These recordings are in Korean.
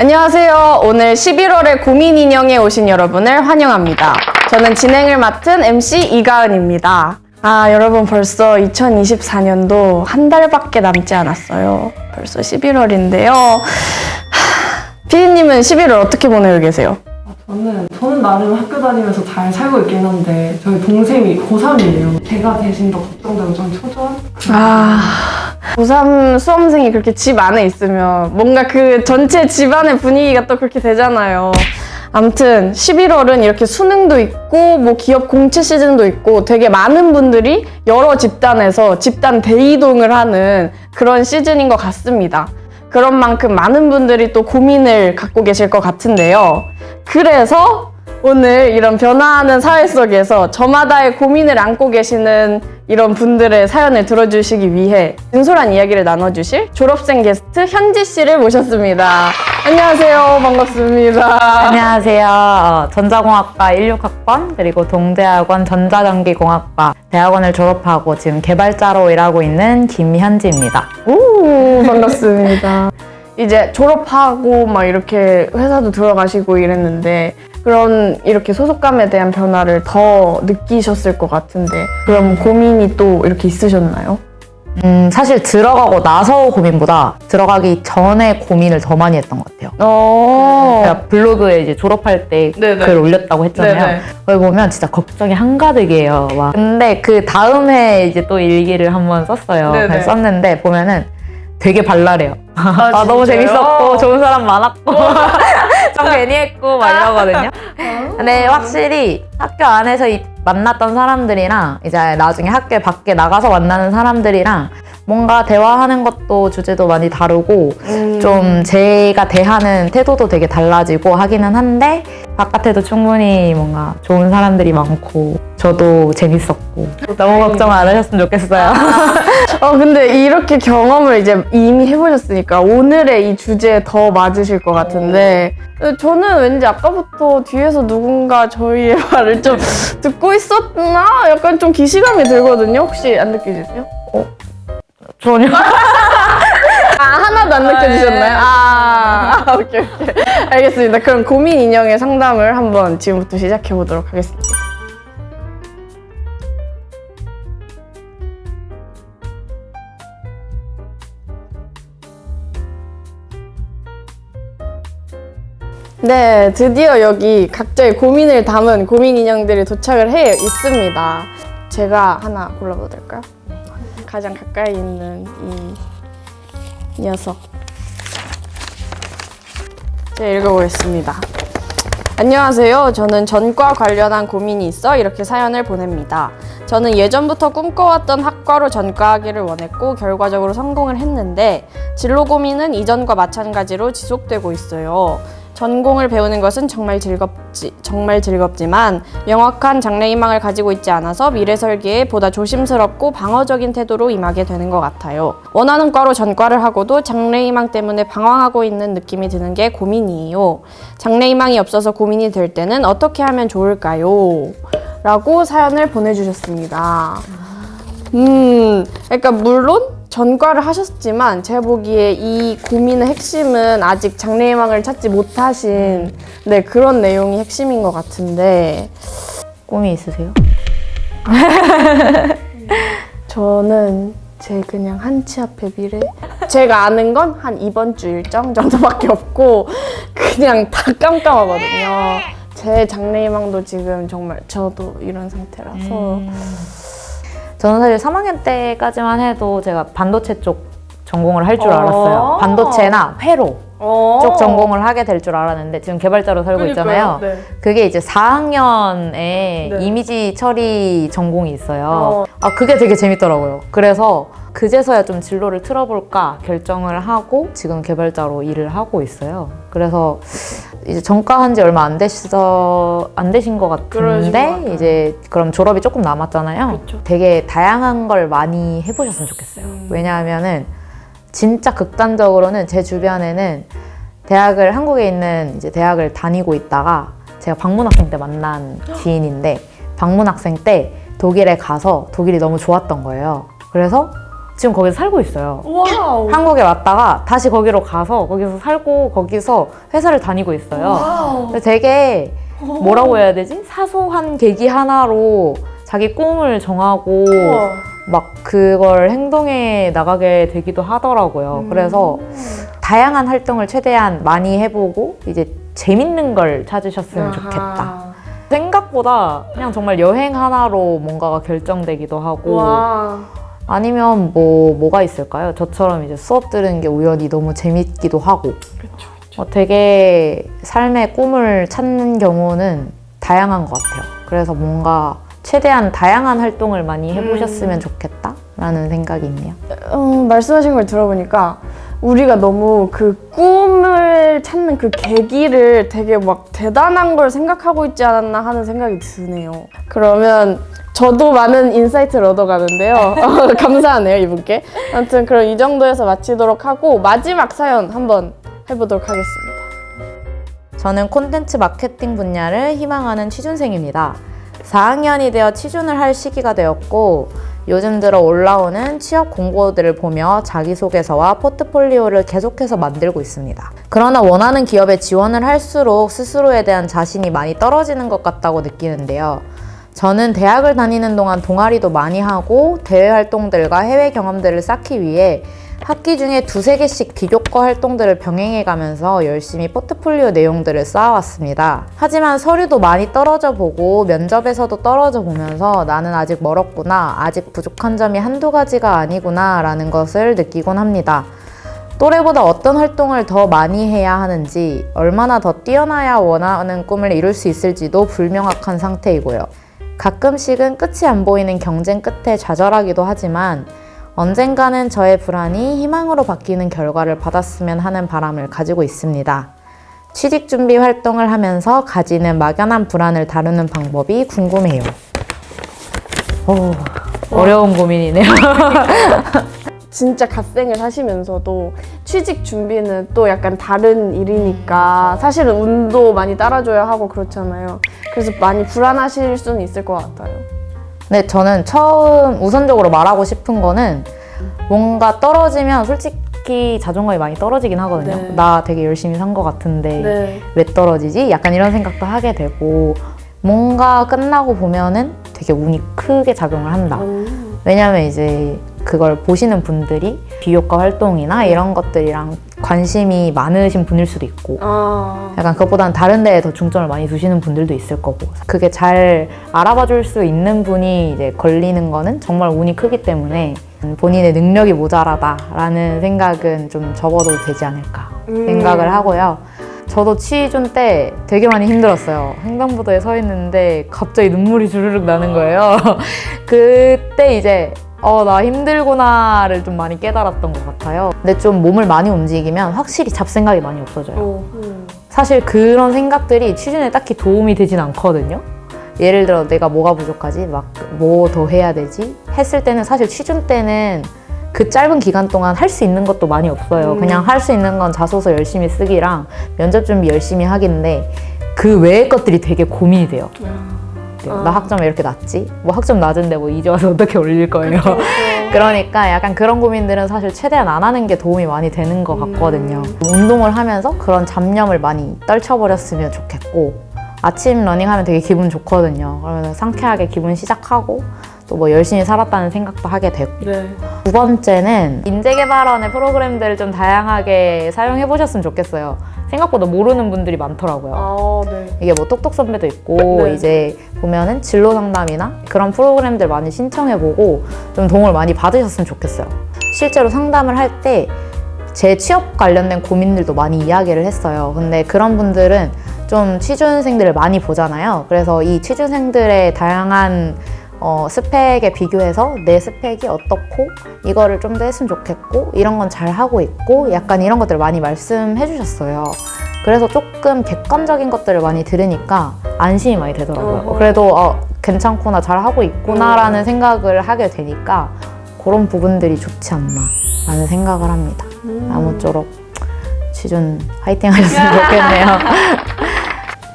안녕하세요. 오늘 11월에 고민 인형에 오신 여러분을 환영합니다. 저는 진행을 맡은 MC 이가은입니다. 아, 여러분 벌써 2024년도 한 달밖에 남지 않았어요. 벌써 11월인데요. 피디님은 11월 어떻게 보내고 계세요? 저는 저는 나름 학교 다니면서 잘 살고 있긴 한데 저희 동생이 고3이에요. 제가 대신 더 걱정되고 좀 초조한? 아, 고3 수험생이 그렇게 집 안에 있으면 뭔가 그 전체 집안의 분위기가 또 그렇게 되잖아요. 암튼 11월은 이렇게 수능도 있고 뭐 기업 공채 시즌도 있고 되게 많은 분들이 여러 집단에서 집단 대이동을 하는 그런 시즌인 것 같습니다. 그런 만큼 많은 분들이 또 고민을 갖고 계실 것 같은데요. 그래서 오늘 이런 변화하는 사회 속에서 저마다의 고민을 안고 계시는 이런 분들의 사연을 들어주시기 위해 진솔한 이야기를 나눠주실 졸업생 게스트 현지 씨를 모셨습니다. 안녕하세요. 반갑습니다. 안녕하세요. 어, 전자공학과 16학번 그리고 동대학원 전자전기공학과 대학원을 졸업하고 지금 개발자로 일하고 있는 김현지입니다. 오, 반갑습니다. 이제 졸업하고 막 이렇게 회사도 들어가시고 이랬는데 그런 이렇게 소속감에 대한 변화를 더 느끼셨을 것 같은데 그럼 고민이 또 이렇게 있으셨나요? 음, 사실 들어가고 나서 고민보다 들어가기 전에 고민을 더 많이 했던 것 같아요. 어. 제가 블로그에 이제 졸업할 때 네네. 글 올렸다고 했잖아요. 네네. 거기 보면 진짜 걱정이 한가득이에요. 와. 근데 그 다음 해 이제 또 일기를 한번 썼어요. 네네. 썼는데 보면은 되게 발랄해요. 아, 너무 진짜요? 재밌었고 좋은 사람 많았고 좀 괜히 했고 막 이러거든요. 근데 확실히 학교 안에서 이- 만났던 사람들이랑 이제 나중에 학교 밖에 나가서 만나는 사람들이랑 뭔가 대화하는 것도 주제도 많이 다르고 음. 좀 제가 대하는 태도도 되게 달라지고 하기는 한데 바깥에도 충분히 뭔가 좋은 사람들이 많고 저도 재밌었고 너무 걱정 안 하셨으면 좋겠어요. 어, 근데 이렇게 경험을 이제 이미 해보셨으니까 오늘의 이 주제에 더 맞으실 것 같은데 저는 왠지 아까부터 뒤에서 누군가 저희의 말을 좀 듣고 있었나? 약간 좀 기시감이 들거든요. 혹시 안 느껴지세요? 전혀. 아, 하나도 안 느껴지셨나요? 아, 아, 오케이, 오케이. 알겠습니다. 그럼 고민 인형의 상담을 한번 지금부터 시작해 보도록 하겠습니다. 네, 드디어 여기 각자의 고민을 담은 고민 인형들이 도착을 해 있습니다. 제가 하나 골라봐도 될까요? 가장 가까이 있는 이 녀석. 제가 읽어보겠습니다. 안녕하세요. 저는 전과 관련한 고민이 있어 이렇게 사연을 보냅니다. 저는 예전부터 꿈꿔왔던 학과로 전과하기를 원했고 결과적으로 성공을 했는데 진로 고민은 이전과 마찬가지로 지속되고 있어요. 전공을 배우는 것은 정말 즐겁지 정말 즐겁지만 명확한 장래 희망을 가지고 있지 않아서 미래 설계에 보다 조심스럽고 방어적인 태도로 임하게 되는 것 같아요. 원하는 과로 전과를 하고도 장래 희망 때문에 방황하고 있는 느낌이 드는 게 고민이에요. 장래 희망이 없어서 고민이 될 때는 어떻게 하면 좋을까요? 라고 사연을 보내주셨습니다. 음, 그러니까 물론 전과를 하셨지만 제가 보기에 이 고민의 핵심은 아직 장래희망을 찾지 못하신 네 그런 내용이 핵심인 것 같은데 꿈이 있으세요? 저는 제 그냥 한치 앞의 미래 제가 아는 건 한 이번 주 일정 정도밖에 없고 그냥 다 깜깜하거든요. 제 장래희망도 지금 정말 저도 이런 상태라서 저는 사실 3학년 때까지만 해도 제가 반도체 쪽 전공을 할줄 어. 알았어요. 반도체나 회로 어. 쪽 전공을 하게 될 줄 알았는데 지금 개발자로 살고 있잖아요. 네. 그게 이제 4학년에 네. 이미지 처리 전공이 있어요. 어. 아, 그게 되게 재밌더라고요. 그래서 그제서야 좀 진로를 틀어볼까 결정을 하고 지금 개발자로 일을 하고 있어요. 그래서 이제 전과한 지 얼마 안 되셔 안 되신 것 같은데. 이제 그럼 졸업이 조금 남았잖아요. 그쵸. 되게 다양한 걸 많이 해보셨으면 좋겠어요. 음. 왜냐하면은 진짜 극단적으로는 제 주변에는 대학을 한국에 있는 이제 대학을 다니고 있다가 제가 방문학생 때 만난 지인인데 방문학생 때 독일에 가서 독일이 너무 좋았던 거예요. 그래서 지금 거기서 살고 있어요. 와우. 한국에 왔다가 다시 거기로 가서 거기서 살고 거기서 회사를 다니고 있어요. 와우. 되게 뭐라고 해야 되지? 사소한 계기 하나로 자기 꿈을 정하고 우와. 막 그걸 행동에 나가게 되기도 하더라고요. 음. 그래서 다양한 활동을 최대한 많이 해보고 이제 재밌는 걸 찾으셨으면 좋겠다. 생각보다 그냥 정말 여행 하나로 뭔가가 결정되기도 하고 와. 아니면 뭐 뭐가 있을까요? 저처럼 이제 수업 들은 게 우연히 너무 재밌기도 하고 어, 되게 삶의 꿈을 찾는 경우는 다양한 것 같아요. 그래서 뭔가 최대한 다양한 활동을 많이 해보셨으면 좋겠다라는 생각이 있네요. 음, 말씀하신 걸 들어보니까 우리가 너무 그 꿈을 찾는 그 계기를 되게 막 대단한 걸 생각하고 있지 않았나 하는 생각이 드네요. 그러면 저도 많은 인사이트를 얻어가는데요. 어, 감사하네요, 이분께. 아무튼 그럼 이 정도에서 마치도록 하고 마지막 사연 한번 해보도록 하겠습니다. 저는 콘텐츠 마케팅 분야를 희망하는 취준생입니다. 4학년이 되어 취준을 할 시기가 되었고 요즘 들어 올라오는 취업 공고들을 보며 자기소개서와 포트폴리오를 계속해서 만들고 있습니다. 그러나 원하는 기업에 지원을 할수록 스스로에 대한 자신이 많이 떨어지는 것 같다고 느끼는데요. 저는 대학을 다니는 동안 동아리도 많이 하고 대외 활동들과 해외 경험들을 쌓기 위해 학기 중에 두세 개씩 비교과 활동들을 병행해 가면서 열심히 포트폴리오 내용들을 쌓아왔습니다. 하지만 서류도 많이 떨어져 보고 면접에서도 떨어져 보면서 나는 아직 멀었구나, 아직 부족한 점이 한두 가지가 아니구나 라는 것을 느끼곤 합니다. 또래보다 어떤 활동을 더 많이 해야 하는지, 얼마나 더 뛰어나야 원하는 꿈을 이룰 수 있을지도 불명확한 상태이고요. 가끔씩은 끝이 안 보이는 경쟁 끝에 좌절하기도 하지만 언젠가는 저의 불안이 희망으로 바뀌는 결과를 받았으면 하는 바람을 가지고 있습니다. 취직 준비 활동을 하면서 가지는 막연한 불안을 다루는 방법이 궁금해요. 오, 어려운 고민이네요. 진짜 갓생을 하시면서도 취직 준비는 또 약간 다른 일이니까 사실은 운도 많이 따라줘야 하고 그렇잖아요. 그래서 많이 불안하실 수는 있을 것 같아요. 네, 저는 처음 우선적으로 말하고 싶은 거는 뭔가 떨어지면 솔직히 자존감이 많이 떨어지긴 하거든요. 네. 나 되게 열심히 산 것 같은데 네. 왜 떨어지지? 약간 이런 생각도 하게 되고 뭔가 끝나고 보면은 되게 운이 크게 작용을 한다. 왜냐면 이제 그걸 보시는 분들이 비효과 활동이나 이런 것들이랑 관심이 많으신 분일 수도 있고 아. 약간 그것보다는 다른 데에 더 중점을 많이 두시는 분들도 있을 거고 그게 잘 알아봐 줄 수 있는 분이 이제 걸리는 거는 정말 운이 크기 때문에 본인의 능력이 모자라다라는 생각은 좀 접어도 되지 않을까 음. 생각을 하고요. 저도 취준 때 되게 많이 힘들었어요. 횡단보도에 서 있는데 갑자기 눈물이 주르륵 나는 거예요. 그때 이제 어, 나 힘들구나를 좀 많이 깨달았던 것 같아요. 근데 좀 몸을 많이 움직이면 확실히 잡생각이 많이 없어져요. 오. 사실 그런 생각들이 취준에 딱히 도움이 되진 않거든요. 예를 들어 내가 뭐가 부족하지? 막 뭐 더 해야 되지? 했을 때는 사실 취준 때는 그 짧은 기간 동안 할 수 있는 것도 많이 없어요. 음. 그냥 할 수 있는 건 자소서 열심히 쓰기랑 면접 준비 열심히 하기인데 그 외의 것들이 되게 고민이 돼요. 네, 아. 나 학점 왜 이렇게 낮지? 뭐 학점 낮은데 뭐 이제 와서 어떻게 올릴 거예요? 그러니까 약간 그런 고민들은 사실 최대한 안 하는 게 도움이 많이 되는 것 같거든요. 운동을 하면서 그런 잡념을 많이 떨쳐버렸으면 좋겠고 아침 러닝하면 되게 기분 좋거든요. 그러면 상쾌하게 기분 시작하고 또 뭐 열심히 살았다는 생각도 하게 되고 네. 두 번째는 인재개발원의 프로그램들을 좀 다양하게 사용해 보셨으면 좋겠어요. 생각보다 모르는 분들이 많더라고요. 아, 네. 이게 뭐 똑똑 선배도 있고 네. 이제 보면은 진로 상담이나 그런 프로그램들 많이 신청해보고 좀 도움을 많이 받으셨으면 좋겠어요. 실제로 상담을 할 때 제 취업 관련된 고민들도 많이 이야기를 했어요. 근데 그런 분들은 좀 취준생들을 많이 보잖아요. 그래서 이 취준생들의 다양한 어, 스펙에 비교해서 내 스펙이 어떻고 이거를 좀 더 했으면 좋겠고 이런 건 잘 하고 있고 약간 이런 것들을 많이 말씀해 주셨어요. 그래서 조금 객관적인 것들을 많이 들으니까 안심이 많이 되더라고요. 어허. 그래도 어, 괜찮구나, 잘 하고 있구나라는 생각을 하게 되니까 그런 부분들이 좋지 않나라는 생각을 합니다. 아무쪼록 취준 화이팅 하셨으면 좋겠네요.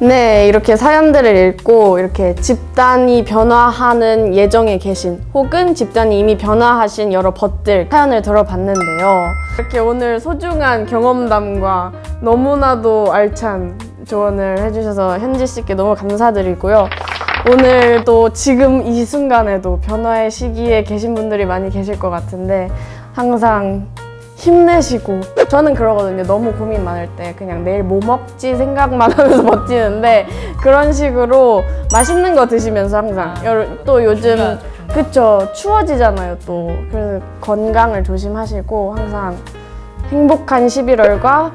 네, 이렇게 사연들을 읽고 이렇게 집단이 변화하는 예정에 계신 혹은 집단이 이미 변화하신 여러 벗들 사연을 들어봤는데요. 이렇게 오늘 소중한 경험담과 너무나도 알찬 조언을 해주셔서 현지 씨께 너무 감사드리고요. 오늘도 지금 이 순간에도 변화의 시기에 계신 분들이 많이 계실 것 같은데 항상 힘내시고. 저는 그러거든요. 너무 고민 많을 때 그냥 내일 뭐 먹지 생각만 하면서 버티는데 그런 식으로 맛있는 거 드시면서 항상. 여러- 또 요즘 그쵸. 추워지잖아요 또. 그래서 건강을 조심하시고 항상 행복한 11월과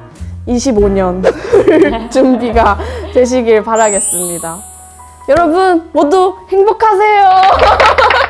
25년 준비가 되시길 바라겠습니다. 여러분 모두 행복하세요